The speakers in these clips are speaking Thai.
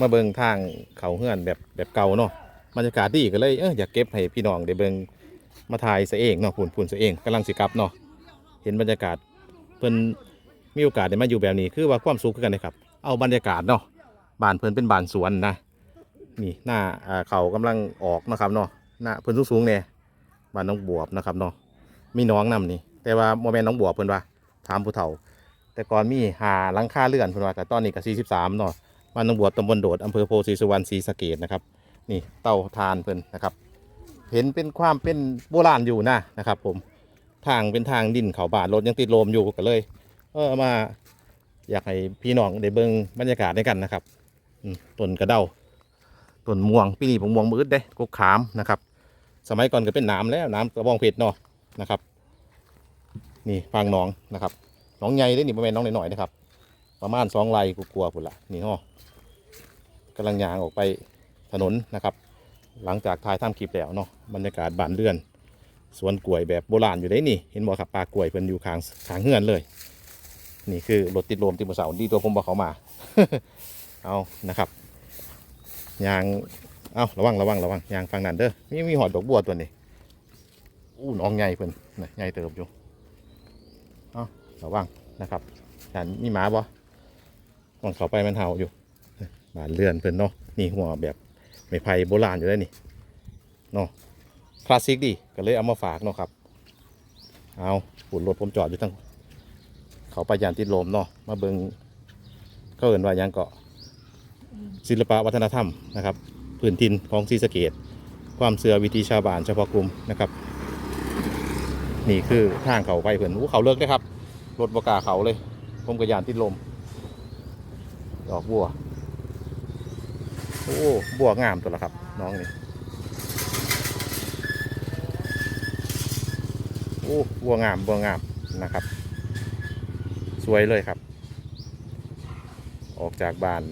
มาเบิงทางเขาเฮือนแบบแบบเก่าเนาะบรรยากาศดีก็เลยเอออยากเก็บให้พี่น้องได้เบิงมาถ่ายซะเองเนาะพุ่นพุ่นซะเองกำลังสิกลับเนาะเห็นบรรยากาศเพิ่นมีโอกาสได้มาอยู่แบบนี้คือว่าความสุขคือกันนะครับ เอาบรรยากาศเนาะบ้านเพิ่นเป็นบ้านสวนนะนี่หน้าอ่าเขากำลังออกนะครับเนาะหน้าเพิ่นสูงๆเนี่ยบ้านน้องบวบนะครับเนาะมีน้องนำนี่ แต่ว่าโมเมนน้องบวบเพิ่นว่าถามผู้เฒ่า แต่ก่อนมีหาลังคาเรือนเพิ่นว่าแต่ตอนนี้ก็43เนาะ บ้านหนองบัวตำบลโดดอำเภอโพธิสุวรรณศรีสะเกดนะครับ นี่เตาทานเพิ่นนะครับ เห็นเป็นความเป็นโบราณอยู่นะนะครับ ผมทางเป็นทางดินเขาบาดรถยังติดลมอยู่ก็เลยเออมาอยากให้พี่น้องได้เบิ่งบรรยากาศด้วยกันนะครับต้นกระเด้าต้นม่วงปีนี้ผมม่วงมืดเด้กกขามนะครับ สมัยก่อนก็เป็นน้ำแล้วน้ำกระบองเพชรเนาะนะครับ นี่ฟังหน้องนะครับหน้องใหญ่ได้หนี่ประมาณน้องหน่อยๆนะครับ ประมาณสองไร่กลัวพุ่นละนี่ฮะกำลังยางออกไปถนนนะครับ หลังจากถ่ายทำคลิปแล้วเนาะบรรยากาศบานเรือน สวนกล้วยแบบโบราณอยู่ได้นี่ เห็นบ่ครับปลากล้วยเพิ่นอยู่ข้างข้างเฮือนเลย นี่คือรถติดลมติดมือเสาดีตัวผมบอกเขามา เอานะครับยางเอาระวังระวังระวังยางฟังนั่นเด้อมีมีหอดดอกบัวตัวนี้อู้น้องใหญ่เพิ่นนะใหญ่เติบอยู่เอาระวังนะครับฉันมีหมาบ่ ก่อนเขาไปมันเห่าอยู่บานเรือนเพิ่นเนาะนี่หัวแบบไม้ไผ่โบราณอยู่ได้นี่เนาะคลาสสิกดีก็เลยเอามาฝากเนาะครับ เอาปุ่นรถผมจอดอยู่ทั้งเขาไปยานติดลมเนาะมาเบิงก็เอินว่ายังเกาะศิลปะวัฒนธรรมนะครับพื้นถิ่นของศรีสเกดความเสือวิธีชาวบ้านเฉพาะกลุ่มนะครับ นี่คือทางเขาไปเพื่อนอู้เขาเลิกได้ครับ รถบกล้าเขาเลยผมกระยานติดลม ดอกบัว โอ้ บัวงามตัวละครับ น้องนี่ โอ้ บัวงาม บัวงามนะครับ สวยเลยครับ ออกจากบ้าน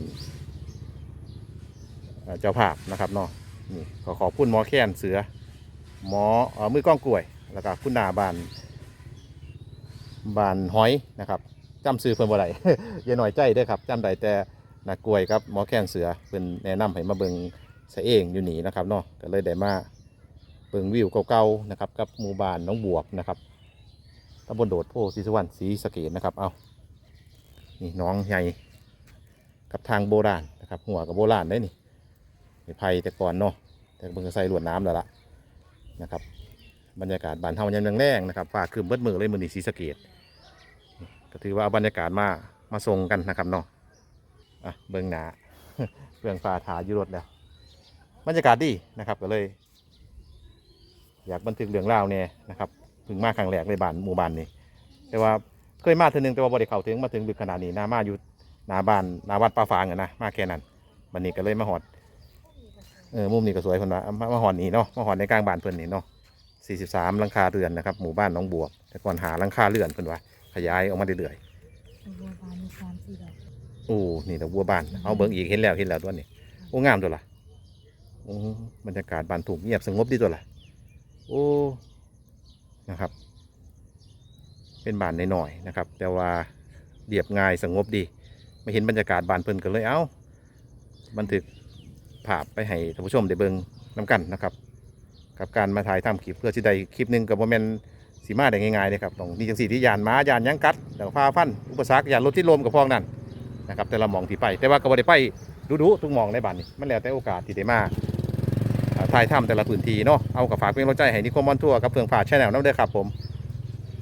เจ้าภาพนะครับเนาะนี่ขอขอบคุณหมอแค้นเสือ หมออมือกล้องกล้วย แล้วก็คุณนาบานบานหอยนะครับ จำซื้อเพิ่นบ่ได้อย่าหน่อยใจเด้อครับจำได้แต่นากล้วยครับหมอแค้นเสือเพิ่นแนะนำให้มาเบิ่งซะเองอยู่นี่นะครับเนาะก็เลยได้มาเบิ่งวิวเก่าๆนะครับกับหมู่บ้านน้องบวบนะครับตำบลโดดโพธิสวรรณศรีสะเกษนะครับเอานี่น้องใหญ่กับทางโบราณนะครับหัวกับโบราณได้นี่ไม้ไผ่แต่ก่อนเนาะแต่เบิ่งใส่ลวดน้ำแล้วล่ะนะครับบรรยากาศบ้านเฮายามแรงๆนะครับฟ้าครึมเบิดมือเลยมือนี้ศรีสะเกด ก็ถือว่าเอาบรรยากาศมามาส่งกันนะครับเนาะอะเบิ่งหนาเรื่องฟ้าถายู่รถแล้วบรรยากาศดีนะครับก็เลย อยากบันทึกเรื่องราวเนี่ยนะครับเพิ่งมาครั้งแรกในบ้านหมู่บ้านนี้ แต่ว่าเคยมาทีนึงแต่ว่าบ่ได้เข้าถึงมาถึงดึกขนาดนี้หนามาอยู่หนาบ้านหนาวัดป่าฟางอะนะมาแค่นั้นวันนี้ก็เลยมาหอดเออมุมนี้ก็สวยคนว่ามามาหอดนี่เนาะมาหอดในกลางบ้านเพิ่อนนี่เนาะ43หลังคาเรือนนะครับหมู่บ้านน้องบวกแต่ก่อนหาหลังคาเรือนเพิ่อนว่า ขยายออกมาเรื่อยบัวบานมีสามสี่ดอกๆโอ้นี่ดอกบัวบานเอาเบิ่งอีกเห็นแล้วเห็นแล้วตัวนี้โอ้งามตัวละโอ้บรรยากาศบ้านถูกเงียบสงบดีตัวละโอ้นะครับ เป็นบ้านน้อยๆนะครับ แต่ว่าเรียบง่ายสงบดีไม่เห็นบรรยากาศบ้านเพิ่นก็เลยเอ้าบันทึกภาพไปให้ท่านผู้ชมได้เบิ่งนํกันนะครับ กับการมาถ่ายทำคลิปเพื่อที่ใดคลิปหนึ่งกับโมเมน สีมาได้ง่ายๆเลยครับต้องมีจังสีที่ยานม้ายานยังกัดแล้วก็พาฟันอุปสรรคยานรถที่ลมกับพองนั่นนะครับแต่ละมองที่ไป แต่ว่าก็บ่ได้ไปดูๆทุกมองในบ้านนี้มันแล้วแต่โอกาสที่ได้มาถ่ายทำแต่ละพื้นที่เนาะเอากับฝากเป็นกำลังใจให้นิคมมอนทัวร์กับเพื่องฝาแชแนลน้ำเด้อครับผม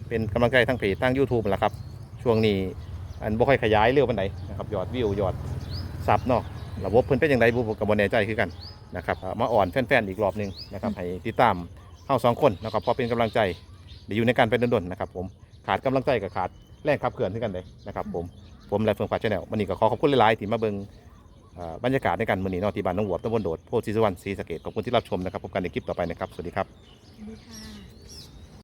เป็นกำลังใจทั้งเพจทั้ง YouTube นั่นแหละครับ ช่วงนี้อันบ่ค่อยขยายเร็วปานใดนะครับยอดวิวยอดซับเนาะระบบเพิ่นเป็นอย่างไรบุกับ่แน่ใจคือกันนะครับมาอ่อนแฟนๆอีกรอบหนึ่งนะครับให้ติดตามเฮาสองคนนะครับพอเป็นกำลังใจ เดี๋ยวอยู่ในการเป็นดนๆนะครับผมขาดกำลังใจกับขาดแรงขับเคลื่อนที่กันเลยนะครับผมผมและเฟื่องฟ้าชาแนลวันนี้ก็ขอขอบคุณหลายๆที่มาเบิ่งอ่าบรรยากาศในการมื้อนี้เนาะที่บ้านหน้องหัวตำบลโดดโพธิ์ศรีสุวรรณศรีสะเกษขอบคุณที่รับชมนะครับพบกันในคลิปต่อไปนะครับ สวัสดีครับสวัสดีค่ะ